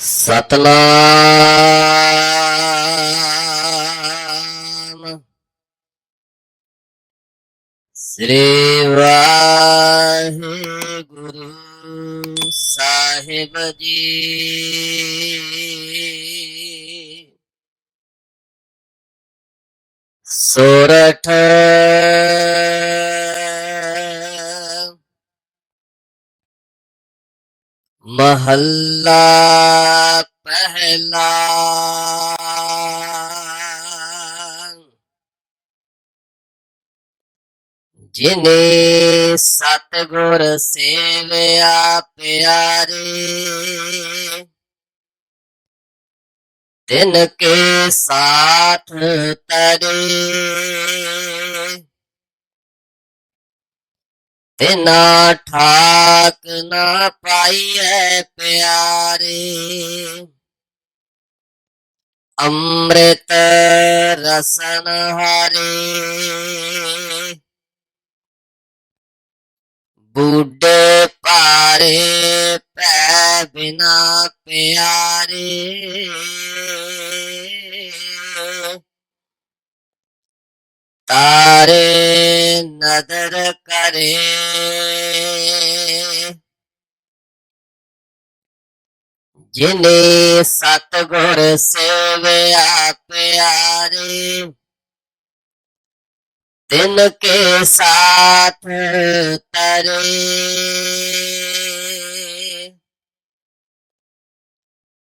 सतला श्री वाहे गुरु साहेब जी। सोरठ। महल्ला। पहला जिन्हें सतगुर सेवया प्यारे तिन के साथ तरे। तिना ठाक ना पाई है प्यारे। अमृत रसन हरे बुढ़े पारे पै बिना प्यारे। तारे नदर करे। ਜਿਨੇ ਸਤਗੁਰ ਸੇਵਿਆ ਪਿਆਰੇ, ਤਿਨ ਕੇ ਸਾਥ ਤਰੇ।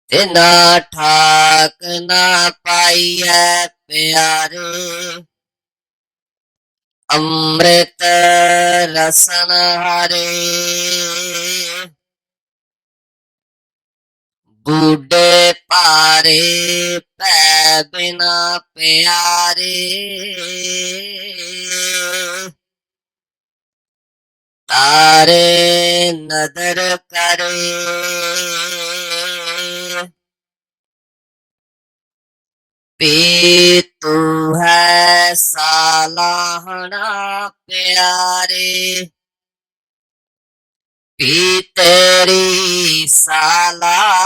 ਤਿਨਾ ਠਾਕ ਨਾ ਪਾਈਐ ਪਿਆਰੇ, ਅੰਮ੍ਰਿਤ ਰਸਨ ਹਰੇ। बूढ़े पारे बिना प्यारे। तारे नदर करे। तू है सालाहना प्यारे। पी तेरी साला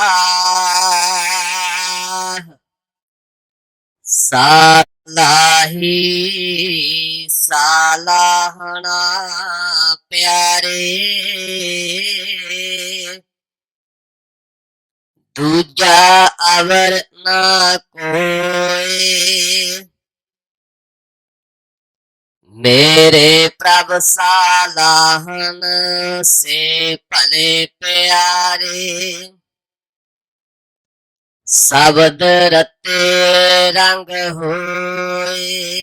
सालाही सालाहना प्यारे। दूजा अवर ना कोई मेरे प्रभ सालाहन से पले प्यारे। ਸ਼ਬਦ ਰਤੇ ਰੰਗ ਹੋਏ।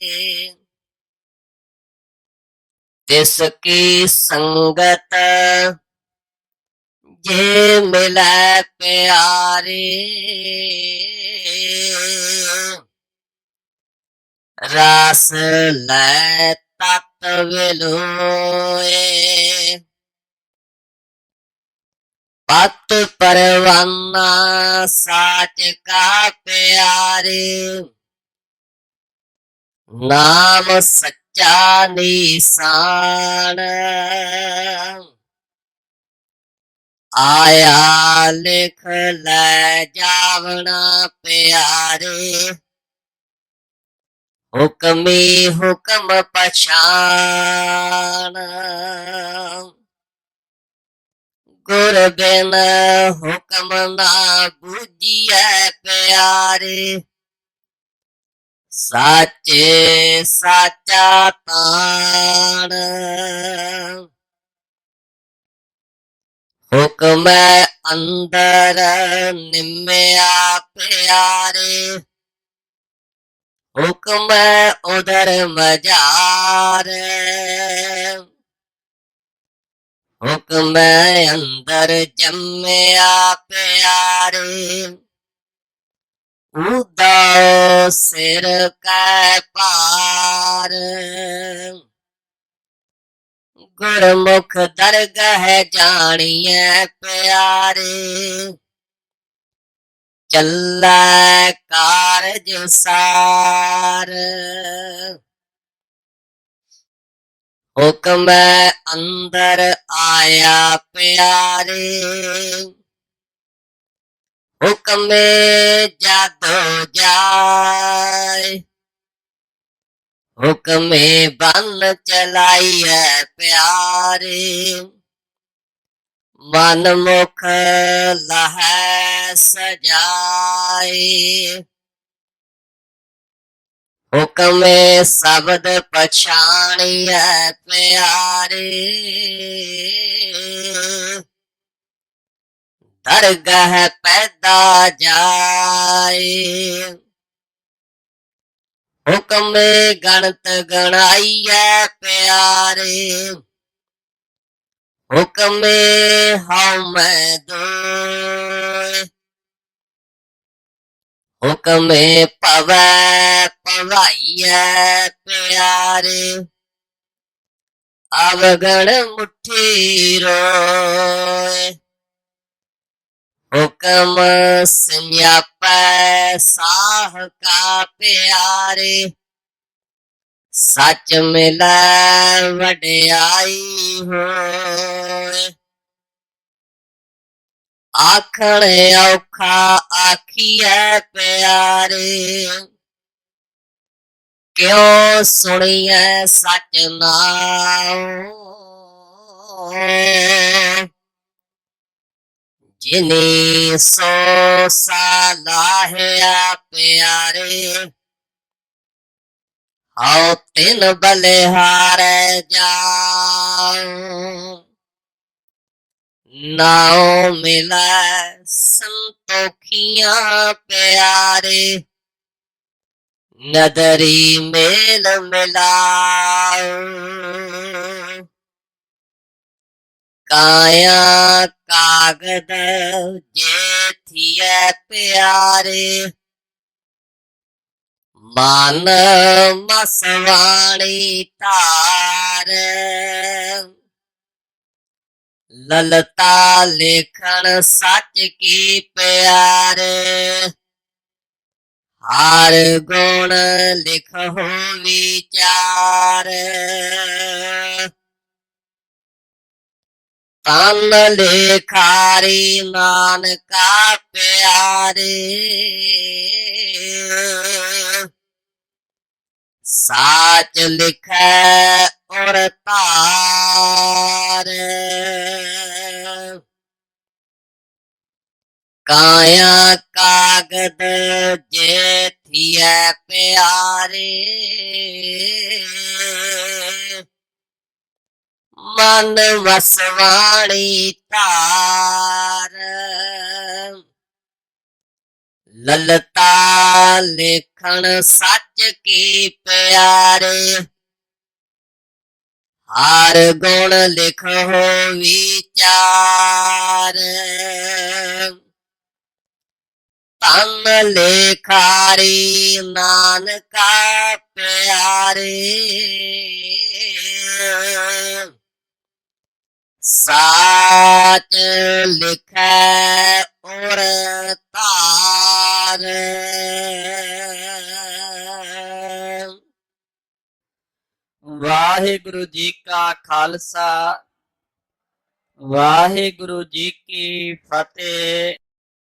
ਤਿਸ ਕੀ ਸੰਗਤ ਜੇ ਮਿਲੈ ਪਿਆਰੇ। ਰਸ ਲੈ ਤਤ ਵਿਲੋਏ। भक्त परवाना साच का प्यारे नाम सच्चा निशान आया लिख ले जावना प्यारे। हुक्मी हुक्म पछान गुरबिन हुक्मदा बुझिए प्यारे। साचे साचा तार। हुक्म अंदर निम्या प्यारे। हुक्म उधर मजार। ਉਦਰ ਮਜਾਰ ਅੰਦਰ ਜੰਮਿਆ ਪਿਆਰੇ ਉਦਾ ਸਿਰ ਕੈ ਪਾਰ ਗੁਰਮੁਖ ਦਰਗਹ ਜਾਣੀਐ ਪਿਆਰੇ ਚੱਲੈ ਕਾਰਜ ਸਾਰ ਹੁਕਮ ਅੰਦਰ ਆਇਆ ਪਿਆਰੇ ਹੁਕਮੇ ਜਾਦੋ ਜਾਏ ਹੁਕਮੇ ਬੰਨ ਚਲਾਈਐ ਪਿਆਰੇ ਮਨ ਮੁਖ ਲਹੈ ਸਜਾਏ ਹੁਕਮੇ ਸ਼ਬਦ ਪਛਾਣੀਐ ਪਿਆਰੇ। ਦਰਗਹ ਪੈਦਾ ਜਾਏ। ਹੁਕਮੇ ਗਣਤ ਗਣਾਈਐ ਪਿਆਰੇ। ਹੁਕਮੇ ਹਉ ਮੈਂ ਦੋ हुक्म पव पवैया प्यारे। अवगण मुठी रोय हुक्म संयप साह का प्यारे। सच मिला मिल आई हो ਆਖਣ ਔਖਾ ਆਖੀਐ ਪਿਆਰੇ ਕਿਉ ਸੁਣੀਐ ਸਚ ਨਾਮ ਜਿਨੇ ਸੋ ਸਾਲਾਹਿਆ ਪਿਆਰੇ ਹਉ ਤਿਨ ਬਲਿਹਾਰੈ ਜਾਉ नाव मिला संतोखिया प्यारे। नदरी मेल मिला काया कागद जे थिए प्यारे। मान मसवाणी तार। ललता लेखन सच की प्यार। हार गुण लिख हो विचार। तन लेखारी मान का प्यारे। साच लिख और तार। ਕਾਇਆ ਕਾਗਦ ਜੇ ਜੇਥੀਐ ਪਿਆਰੇ। ਮਨ ਵਸਵਾਣੀ ਧਾਰ। ਲਲਤਾ ਲੇਖਣ ਸੱਚ ਕੀ ਪਿਆਰੇ। ਹਰ ਗੁਣ ਲਿਖੋ ਵਿਚਾਰ कमले खारी नानका प्यारे। साच लिख और तार। वाहिगुरु जी का खालसा वाहे गुरु जी की फतेह।